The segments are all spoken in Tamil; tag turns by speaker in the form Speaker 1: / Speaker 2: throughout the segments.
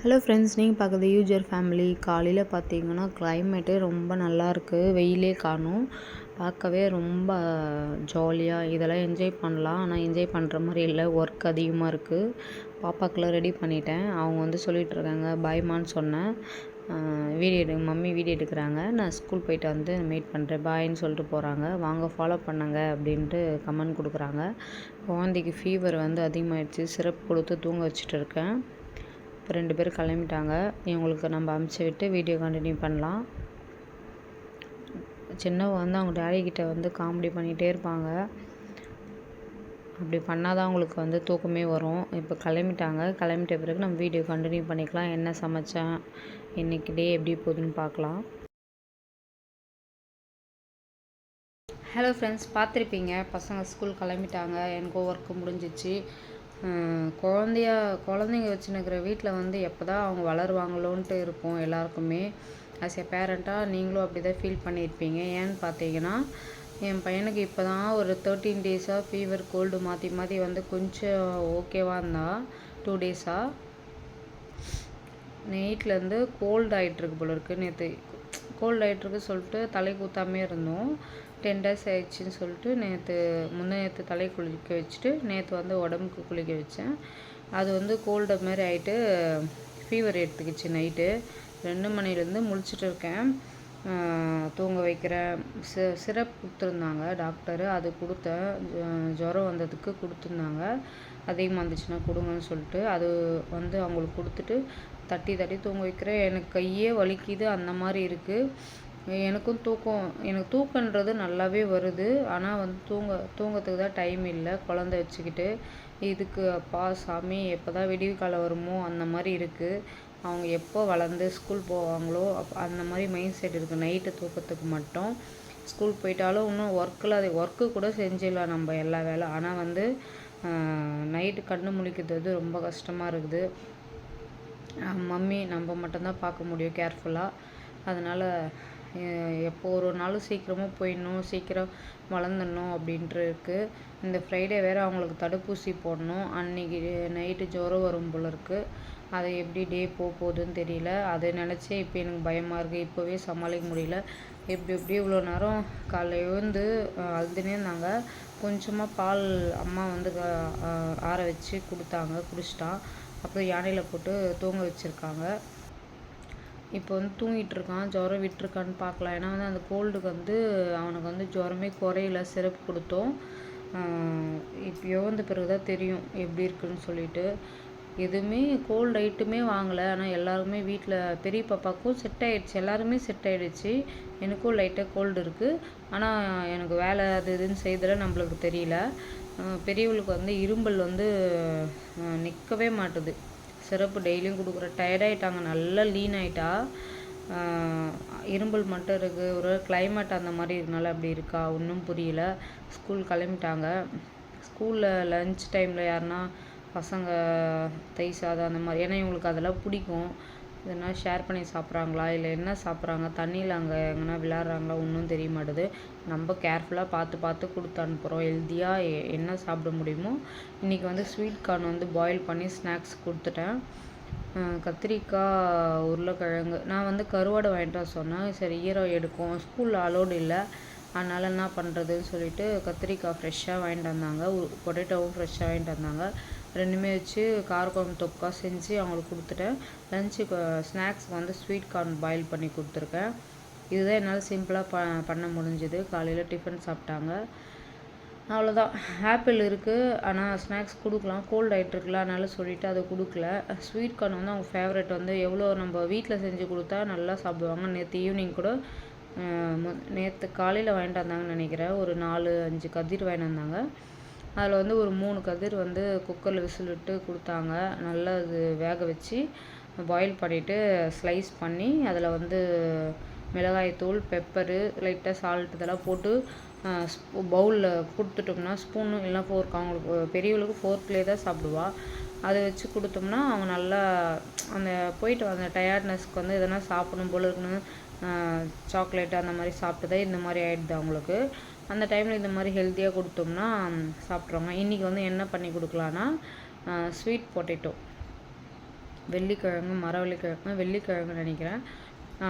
Speaker 1: ஹலோ ஃப்ரெண்ட்ஸ் நீங்கள் பார்க்குறது யூஜர் ஃபேமிலி காலையில் பார்த்தீங்கன்னா கிளைமேட்டே ரொம்ப நல்லாயிருக்கு வெயிலே காணும். பார்க்கவே ரொம்ப ஜாலியாக இதெல்லாம் என்ஜாய் பண்ணலாம். ஆனால் என்ஜாய் பண்ணுற மாதிரி இல்லை. ஒர்க் அதிகமாக இருக்குது பாப்பாக்கெலாம் ரெடி பண்ணிட்டேன். அவங்க வந்து சொல்லிகிட்ருக்காங்க பாய்மான்னு சொன்னேன். வீடியோ எடு மம்மி வீடியோ எடுக்கிறாங்க. நான் ஸ்கூல் போயிட்டு வந்து மீட் பண்ணுறேன் பாய்ன்னு சொல்லிட்டு போகிறாங்க வாங்க ஃபாலோ பண்ணுங்க அப்படின்ட்டு கமெண்ட் கொடுக்குறாங்க. குழந்தைக்கு ஃபீவர் வந்து அதிகமாகிடுச்சு சிரப் கொடுத்து தூங்க வச்சுட்டு இருக்கேன். இப்போ ரெண்டு பேரும் கிளம்பிட்டாங்க. இவங்களுக்கு நம்ம அமுச்சு விட்டு வீடியோ கண்டினியூ பண்ணலாம். சின்னவ வந்து அவங்க டேடி கிட்ட வந்து காமெடி பண்ணிகிட்டே இருப்பாங்க. அப்படி பண்ணால் தான் அவங்களுக்கு வந்து தூக்கமே வரும். இப்போ கிளம்பிட்டாங்க. கிளம்பிட்ட பிறகு நம்ம வீடியோ கண்டினியூ பண்ணிக்கலாம். என்ன சமைச்சேன் இன்றைக்கி டே எப்படி போகுதுன்னு பார்க்கலாம். ஹலோ ஃப்ரெண்ட்ஸ் பார்த்துருப்பீங்க. பசங்க ஸ்கூல் கிளம்பிட்டாங்க. எனக்கும் ஒர்க்கு முடிஞ்சிச்சு. குழந்தையா குழந்தைங்க வச்சுன்னுக்கிற வீட்டில் வந்து எப்போ தான் அவங்க வளருவாங்களோன்ட்டு இருக்கும் எல்லாருக்குமே. ஆஸ் எ பேரண்ட்டாக நீங்களும் அப்படி தான் ஃபீல் பண்ணியிருப்பீங்க. ஏன்னு பார்த்தீங்கன்னா என் பையனுக்கு இப்போ தான் ஒரு தேர்ட்டீன் டேஸாக ஃபீவர் கோல்டு மாற்றி மாற்றி வந்து கொஞ்சம் ஓகேவாக இருந்தால் டூ டேஸாக நைட்லேருந்து கோல்டு ஆகிட்டுருக்கு போல இருக்குது நேற்று கோல்ட் ஆகிட்டுருக்கு சொல்லிட்டு தலை கூத்தாமே இருந்தோம். டென் டேஸ் ஆயிடுச்சுன்னு சொல்லிட்டு நேற்று முன்னே நேற்று தலை குளிக்க வச்சுட்டு நேற்று வந்து உடம்புக்கு குளிக்க வச்சேன். அது வந்து கோல்டு மாதிரி ஆகிட்டு ஃபீவர் எடுத்துக்கிச்சு நைட்டு ரெண்டு மணிலேருந்து முழிச்சிட்டு இருக்கேன். தூங்க வைக்கிறேன். சி சிரப் கொடுத்துருந்தாங்க டாக்டரு அது கொடுத்தேன். ஜுரம் வந்ததுக்கு கொடுத்துருந்தாங்க. அதிகமாக இருந்துச்சுன்னா கொடுங்கன்னு சொல்லிட்டு அது வந்து அவங்களுக்கு கொடுத்துட்டு தட்டி தட்டி தூங்க வைக்கிறேன் எனக்கு கையே வலிக்குது. அந்த மாதிரி இருக்குது எனக்கும் தூக்கம். எனக்கு தூக்கன்றது நல்லாவே வருது. ஆனால் வந்து தூங்க தூங்கத்துக்கு தான் டைம் இல்லை. குழந்த வச்சுக்கிட்டு இதுக்கு அப்பா சாமி எப்போ தான் விடிவு காலம் வருமோ அந்த மாதிரி இருக்குது அவங்க எப்போ வளர்ந்து ஸ்கூல் போவாங்களோ அப் அந்த மாதிரி மைண்ட் செட் இருக்குது நைட்டு தூக்கத்துக்கு மட்டும். ஸ்கூல் போயிட்டாலும் இன்னும் ஒர்க்கில் அது ஒர்க்கு கூட செஞ்சிடலாம் நம்ம எல்லா வேலை. ஆனால் வந்து நைட்டு கண்ணு முழிக்கிறது ரொம்ப கஷ்டமாக இருக்குது. மம்மி நம்ம மட்டும்தான் பார்க்க முடியும் கேர்ஃபுல்லாக அதனால் எப்போ ஒரு நாளும் சீக்கிரமாக போயிடணும் சீக்கிரம் வளர்ந்துடணும் அப்படின்ட்டு இருக்குது இந்த ஃப்ரைடே வேறு அவங்களுக்கு தடுப்பூசி போடணும். அன்றைக்கி நைட்டு ஜுரம் வரும் போல் இருக்குது அதை எப்படி டே போக போகுதுன்னு தெரியல. அதை நினச்சே இப்போ எனக்கு பயமாக இருக்குது இப்போவே சமாளிக்க முடியல. எப்படி எப்படி இவ்வளோ நேரம் காலைல எழுந்து அழுதுனே இருந்தாங்க. கொஞ்சமாக பால் அம்மா வந்து ஆற வச்சு கொடுத்தாங்க குடிச்சிட்டான் அப்புறம் யானையில் போட்டு தூங்க வச்சுருக்காங்க. இப்போ வந்து தூங்கிட்டு இருக்கான். ஜுரம் விட்டுருக்கான்னு பார்க்கலாம். ஏன்னா வந்து அந்த கோல்டுக்கு வந்து அவனுக்கு வந்து ஜுரமே குறையில. சிறப்பு கொடுத்தோம். இப்போ யோந்த பிறகு தான் தெரியும் எப்படி இருக்குன்னு சொல்லிட்டு. எதுவுமே கோல்டு ஐட்டுமே வாங்கலை. ஆனால் எல்லாருமே வீட்டில் பெரிய பாப்பாவுக்கும் செட் ஆகிடுச்சு எல்லாருமே செட் ஆகிடுச்சு எனக்கும் லைட்டாக கோல்டு இருக்குது ஆனால் எனக்கு வேலை அது இதுன்னு செய்ததில் நம்மளுக்கு தெரியல. பெரியவளுக்கு வந்து இரும்பல் வந்து நிற்கவே மாட்டுது. சிறப்பு டெய்லியும் கொடுக்குற. டயர்டாயிட்டாங்க நல்லா லீன் ஆகிட்டா இரும்பல் மட்டும் இருக்குது ஒரு கிளைமேட் அந்த மாதிரி இருக்கனால அப்படி இருக்கா? ஒன்றும் புரியல. ஸ்கூல் கிளம்பிட்டாங்க. ஸ்கூலில் லன்ச் டைமில் யாருன்னா பசங்க தயிர் சாதம் அந்த மாதிரி. ஏன்னா இவங்களுக்கு அதெல்லாம் பிடிக்கும். எதனா ஷேர் பண்ணி சாப்பிட்றாங்களா? இல்லை என்ன சாப்பிட்றாங்க? தண்ணியில் அங்கே எங்கன்னா விளாட்றாங்களா ஒன்றும் தெரிய மாட்டுது. நம்ம கேர்ஃபுல்லாக பார்த்து பார்த்து கொடுத்து அனுப்புகிறோம் ஹெல்த்தியாக என்ன சாப்பிட முடியுமோ. இன்றைக்கி வந்து ஸ்வீட் கார்ன் வந்து பாயில் பண்ணி ஸ்நாக்ஸ் கொடுத்துட்டேன். கத்திரிக்காய் உருளைக்கிழங்கு. நான் வந்து கருவாடை வாங்கிட்டு வர சொன்னேன். சரி ஈரம் எடுக்கும். ஸ்கூலில் அலோடு இல்லை. அதனால் என்ன பண்ணுறதுன்னு சொல்லிட்டு கத்திரிக்காய் ஃப்ரெஷ்ஷாக வாங்கிட்டு வந்தாங்க. பொட்டேட்டோவும் ஃப்ரெஷ்ஷாக வாங்கிட்டு வந்தாங்க. ரெண்டுமே வச்சு காரக்குழம்பு தொக்கா செஞ்சு அவங்களுக்கு கொடுத்துட்டேன். லஞ்சுக்கு ஸ்நாக்ஸ்க்கு வந்து ஸ்வீட் கார்ன் பாயில் பண்ணி கொடுத்துருக்கேன். இதுதான் என்னால் சிம்பிளாக ப பண்ண முடிஞ்சது. காலையில் டிஃபன் சாப்பிட்டாங்க. அவ்வளோதான் ஆப்பிள் இருக்குது ஆனால் ஸ்நாக்ஸ் கொடுக்கலாம். கோல்ட் ஆகிட்டுருக்குல அதனால் சொல்லிவிட்டு அதை கொடுக்கல. ஸ்வீட் கார்ன் வந்து அவங்க ஃபேவரெட் வந்து எவ்வளோ நம்ம வீட்டில் செஞ்சு கொடுத்தா நல்லா சாப்பிடுவாங்க. நேற்று ஈவினிங் கூட நேற்று காலையில் வாங்கிட்டு வந்தாங்கன்னு நினைக்கிறேன். ஒரு நாலு அஞ்சு கதிர் வாங்கிட்டு வந்தாங்க. அதில் வந்து ஒரு மூணு கதிர் வந்து குக்கரில் விசில் விட்டு கொடுத்தாங்க. நல்லா அது வேக வச்சு பாயில் பண்ணிவிட்டு ஸ்லைஸ் பண்ணி அதில் வந்து மிளகாய்த்தூள் பெப்பரு லைட்டாக சால்ட் இதெல்லாம் போட்டு பவுலில் கொடுத்துட்டோம்னா ஸ்பூனு இல்லை ஃபோர்க் அவங்களுக்கு பெரியவளுக்கு ஃபோர்க்லேயே தான் சாப்பிடுவாள் அதை வச்சு கொடுத்தோம்னா அவங்க நல்லா அந்த போயிட்டு அந்த டயர்ட்னஸ்க்கு வந்து எதனா சாப்பிடணும் போல இருக்கணும் சாக்லேட் அந்த மாதிரி சாப்பிட்டதே இந்த மாதிரி ஆகிடுது அவங்களுக்கு. அந்த டைமில் இந்த மாதிரி ஹெல்த்தியாக கொடுத்தோம்னா சாப்பிட்ருவாங்க இன்றைக்கி வந்து என்ன பண்ணி கொடுக்கலான்னா ஸ்வீட் பொட்டேட்டோ வெள்ளிக்கிழங்கு மரவள்ளிக்கிழங்கு வெள்ளிக்கிழங்கு நினைக்கிறேன்.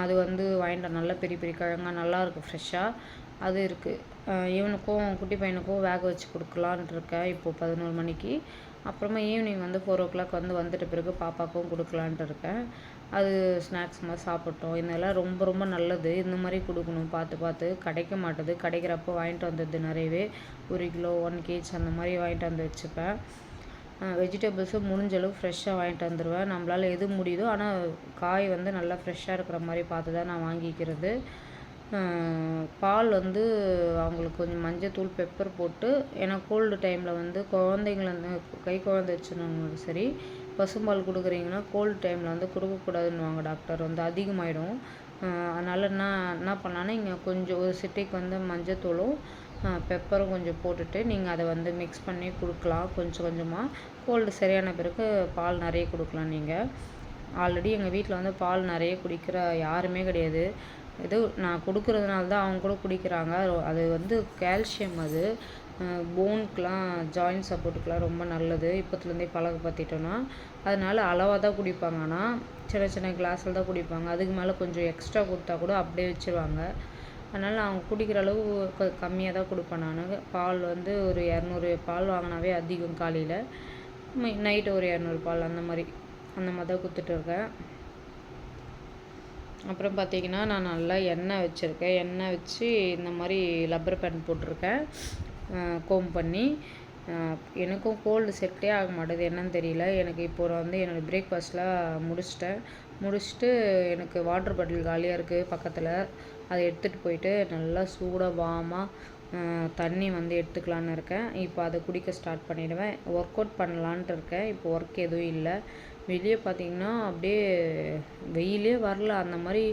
Speaker 1: அது வந்து வாங்கிட்டு நல்ல பெரிய பெரிய கிழங்கா நல்லாயிருக்கும் ஃப்ரெஷ்ஷாக அது இருக்குது இவனுக்கும் குட்டி பையனுக்கும் வேக வச்சு கொடுக்கலான்ட்டு இருக்கேன். இப்போது பதினோரு மணிக்கு. அப்புறமா ஈவினிங் வந்து ஃபோர் ஓ கிளாக் வந்து வந்துட்ட பிறகு பாப்பாவுக்கும் கொடுக்கலான்ட்டு இருக்கேன். அது ஸ்நாக்ஸ் மாதிரி சாப்பிட்டோம். இதெல்லாம் ரொம்ப ரொம்ப நல்லது. இந்த மாதிரி கொடுக்கணும். பார்த்து பார்த்து. கிடைக்க மாட்டுது. கிடைக்கிறப்போ வாங்கிட்டு வந்தது நிறையவே. ஒரு கிலோ ஒன் கேஜ் அந்த மாதிரி வாங்கிட்டு வந்து வச்சுப்பேன். வெஜிடபிள்ஸும் முடிஞ்ச அளவு ஃப்ரெஷ்ஷாக வாங்கிட்டு வந்துடுவேன் நம்மளால் எது முடியுதோ ஆனால் காய் வந்து நல்லா ஃப்ரெஷ்ஷாக இருக்கிற மாதிரி பார்த்து தான் நான் வாங்கிக்கிறது. பால் வந்து அவங்களுக்கு கொஞ்சம் மஞ்சத்தூள் பெப்பர் போட்டு ஏன்னா கோல்டு டைமில் வந்து குழந்தைங்கள வந்து கை குழந்தை வச்சுருந்தவங்களுக்கு சரி பசும்பால் கொடுக்குறீங்கன்னா கோல்டு டைமில் வந்து கொடுக்கக்கூடாதுன்னுவாங்க டாக்டர் வந்து அதிகமாகிடும் அதனால் என்ன என்ன பண்ணலான்னா இங்கே கொஞ்சம் ஒரு சிட்டிக்கு வந்து மஞ்சத்தூளும் பெப்பரும் கொஞ்சம் போட்டுட்டு நீங்கள் அதை வந்து மிக்ஸ் பண்ணி கொடுக்கலாம். கொஞ்சம் கொஞ்சமாக கோல்டு சரியான பிறகு பால் நிறைய கொடுக்கலாம் நீங்கள் ஆல்ரெடி எங்கள் வீட்டில் வந்து பால் நிறைய குடிக்கிற யாருமே கிடையாது. இது நான் கொடுக்குறதுனால தான் அவங்க கூட குடிக்கிறாங்க. அது வந்து கால்சியம் அது. போனுக்கெலாம் ஜாயின்ட் சப்போர்ட்டுக்கெலாம் ரொம்ப நல்லது. இப்போத்துலேருந்தே பழக்கப்படுத்திட்டோன்னா அதனால் அளவாக தான் குடிப்பாங்க. ஆனால் சின்ன சின்ன கிளாஸில் தான் குடிப்பாங்க. அதுக்கு மேலே கொஞ்சம் எக்ஸ்ட்ரா கொடுத்தா கூட அப்படியே வச்சுருவாங்க. அதனால் அவங்க குடிக்கிற அளவு கம்மியாக தான் கொடுப்பேன் நான். பால் வந்து ஒரு இரநூறு பால் வாங்கினாவே அதிகம் காலையில். நைட்டு ஒரு இரநூறு பால் அந்த மாதிரி அந்த மாதிரி தான் கொடுத்துட்டு இருக்கேன். அப்புறம் பார்த்தீங்கன்னா நான் நல்லா எண்ணெய் வச்சுருக்கேன். எண்ணெய் வச்சு இந்த மாதிரி லப்பர் பேண்ட் போட்டிருக்கேன். கோம் பண்ணி எனக்கும் கோல்டு செட்டே ஆக மாட்டேது. என்னன்னு தெரியல. எனக்கு இப்போ வந்து என்னோடய பிரேக்ஃபாஸ்ட்லாம் முடிச்சிட்டேன். முடிச்சுட்டு எனக்கு வாட்டர் பாட்டில் காலியாக இருக்குது பக்கத்தில். அதை எடுத்துகிட்டு போயிட்டு நல்லா சூடாக வாமாக தண்ணி வந்து எடுத்துக்கலான்னு இருக்கேன். இப்போ அதை குடிக்க ஸ்டார்ட் பண்ணிடுவேன். ஒர்க் அவுட் பண்ணலான்ட்டு இருக்கேன். இப்போ ஒர்க் எதுவும் இல்லை. வெளியே பார்த்தீங்கன்னா அப்படியே வெயிலே வரல. அந்த மாதிரி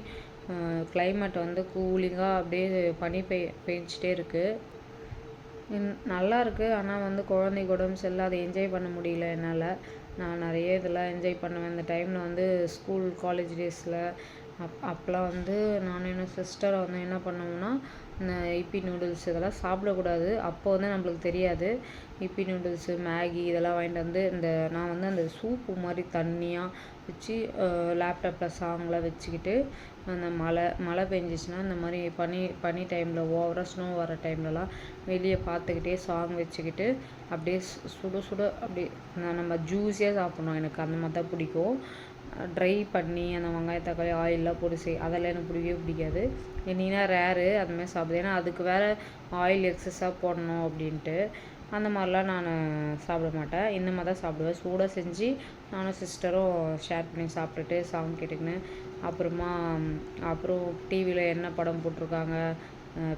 Speaker 1: கிளைமேட் வந்து கூலிங்காக அப்படியே பனி பெய் பெஞ்சிட்டே இருக்குது நல்லா இருக்குது ஆனால் வந்து குழந்தைக்கு உடம்பு சரியில்லை. அதை என்ஜாய் பண்ண முடியல என்னால். நான் நிறைய இதெல்லாம் என்ஜாய் பண்ணுவேன். இந்த டைமில் வந்து ஸ்கூல் காலேஜ் டேஸில் அப் அப்போலாம் வந்து நான் என்ன சிஸ்டரை வந்து என்ன பண்ணுவோம்னா இப்பி நூடுல்ஸ் இதெல்லாம் சாப்பிடக்கூடாது. அப்போ வந்து நம்மளுக்கு தெரியாது. இப்பி நூடுல்ஸு மேகி இதெல்லாம் வாங்கிட்டு வந்து இந்த நான் வந்து அந்த சூப்பு மாதிரி தண்ணியாக வச்சு லேப்டாப்பில் சாங்லாம் வச்சுக்கிட்டு அந்த மழை மழை பெஞ்சிச்சுன்னா இந்த மாதிரி பனி பனி டைமில் ஓவராக ஸ்னோ வர டைம்லலாம் வெளியே பார்த்துக்கிட்டே சாங் வச்சுக்கிட்டு அப்படியே சுட சுட அப்படியே நம்ம ஜூஸியாக சாப்பிட்ணும் எனக்கு அந்த மாதிரி தான் பிடிக்கும். ட்ரை பண்ணி அந்த வெங்காய தக்காளி ஆயிலெலாம் போட்டு செய். அதெல்லாம் எனக்கு பிடிக்கவே பிடிக்காது. என்னைனா ரேரு அதுமாதிரி சாப்பிடுது. ஏன்னா அதுக்கு வேறு ஆயில் எக்ஸஸாக போடணும் அப்படின்ட்டு. அந்த மாதிரிலாம் நான் சாப்பிட மாட்டேன். இந்த மாதிரி தான் சாப்பிடுவேன். சூடாக செஞ்சு நானும் சிஸ்டரும் ஷேர் பண்ணி சாப்பிட்டுட்டு சாங் கேட்டுக்கின்னு அப்புறமா அப்புறம் டிவியில் என்ன படம் போட்டிருக்காங்க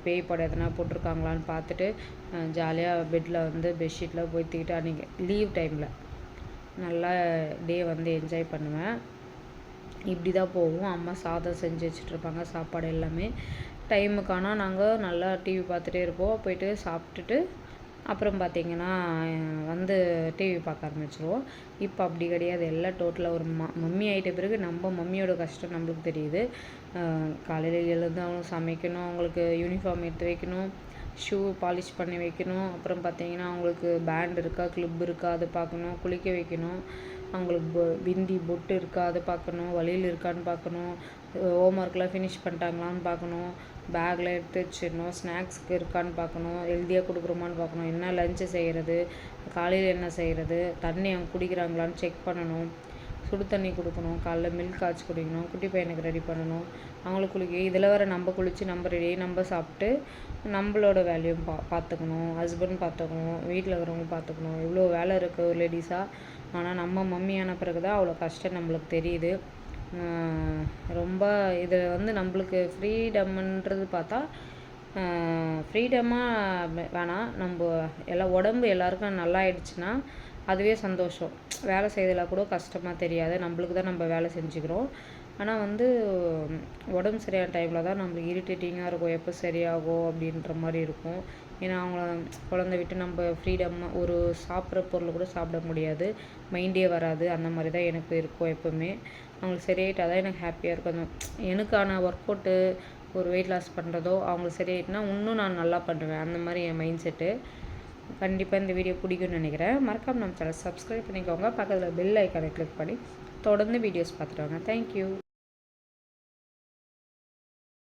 Speaker 1: பேய் படம் எதனா போட்டிருக்காங்களான்னு பார்த்துட்டு ஜாலியாக பெட்டில் வந்து பெட்ஷீட்டில் போய்த்திக்கிட்டு அன்றைக்கி லீவ் டைமில் நல்லா டே வந்து என்ஜாய் பண்ணுவேன். இப்படி தான் போவோம் அம்மா சாதம் செஞ்சு வச்சுட்ருப்பாங்க சாப்பாடு எல்லாமே. டைமுக்கான நாங்கள் நல்லா டிவி பார்த்துட்டே இருப்போம். போயிட்டு சாப்பிட்டுட்டு அப்புறம் பார்த்திங்கன்னா வந்து டிவி பார்க்க ஆரம்பிச்சிருவோம். இப்போ அப்படி கிடையாது. எல்லாம் டோட்டலாக ஒரு ம மம்மி ஆகிட்ட பிறகு நம்ம மம்மியோட கஷ்டம் நம்மளுக்கு தெரியுது. காலையில் எழுந்து அவங்க சமைக்கணும் அவங்களுக்கு யூனிஃபார்ம் எடுத்து வைக்கணும். ஷூ பாலிஷ் பண்ணி வைக்கணும். அப்புறம் பார்த்தீங்கன்னா அவங்களுக்கு பேண்ட் இருக்கா கிளிப் இருக்கா அதை பார்க்கணும். குளிக்க வைக்கணும். அவங்களுக்கு பிந்தி பொட்டு இருக்கா அதை பார்க்கணும். வழியில் இருக்கான்னு பார்க்கணும். ஹோம் ஒர்க்லாம் ஃபினிஷ் பண்ணிட்டாங்களான்னு பார்க்கணும். பேக்கில் எடுத்து வச்சிடணும். ஸ்நாக்ஸ்க்கு இருக்கான்னு பார்க்கணும். ஹெல்த்தியாக கொடுக்குறோமான்னு பார்க்கணும். என்ன லஞ்சு செய்கிறது காலையில் என்ன செய்கிறது தண்ணி அவங்க குடிக்கிறாங்களான்னு செக் பண்ணணும். சுடு தண்ணி கொடுக்கணும் காலைல மில்க் காய்ச்சி குடிக்கணும் குட்டி பையனுக்கு ரெடி பண்ணணும். அவங்களுக்கு குளிக்க இதில் வர நம்ம குளித்து நம்ம ரெடி நம்ம சாப்பிட்டு நம்மளோட வேலையும் பா பார்த்துக்கணும் ஹஸ்பண்ட் பார்த்துக்கணும் வீட்டில் இருக்கிறவங்க பார்த்துக்கணும் இவ்வளோ வேலை இருக்குது ஒரு லேடிஸாக ஆனால் நம்ம மம்மியான பிறகு தான் அவ்வளோ கஷ்டம் நம்மளுக்கு தெரியுது. ரொம்ப இதில் வந்து நம்மளுக்கு ஃப்ரீடம்ன்றது பார்த்தா ஃப்ரீடமாக வேணாம். நம்ம எல்லாம் உடம்பு எல்லாருக்கும் நல்லா ஆயிடுச்சுன்னா அதுவே சந்தோஷம். வேலை செய்யறதில் கூட கஷ்டமாக தெரியாது. நம்மளுக்கு தான் நம்ம வேலை செஞ்சுக்கிறோம். ஆனால் வந்து உடம்பு சரியான டைமில் தான் நம்மளுக்கு இரிட்டேட்டிங்காக இருக்கும். எப்போ சரியாகும் அப்படின்ற மாதிரி இருக்கும். ஏன்னா அவங்கள குழந்த விட்டு நம்ம ஃப்ரீடமாக ஒரு சாப்பிட்ற பொருள் கூட சாப்பிட முடியாது. மைண்டே வராது. அந்த மாதிரி தான் எனக்கு இருக்கும் எப்போவுமே. அவங்களுக்கு சரியாயிட்டால் தான் எனக்கு ஹாப்பியாக இருக்கும். எனக்கான ஒர்க் அவுட்டு ஒரு வெயிட் லாஸ் பண்ணுறதோ அவங்களுக்கு சரியாயிட்டுனா இன்னும் நான் நல்லா பண்ணுவேன். அந்த மாதிரி என் மைண்ட் செட்டு கண்டிப்பாக இந்த வீடியோ பிடிக்கும்னு நினைக்கிறேன். மறக்காமல் நம்ம சேனல் சப்ஸ்கிரைப் பண்ணிக்கோங்க. பக்கத்தில் பெல் ஐக்கானை கிளிக் பண்ணி தொடர்ந்து வீடியோஸ் பார்த்துட்டு வாங்க. தேங்க்யூ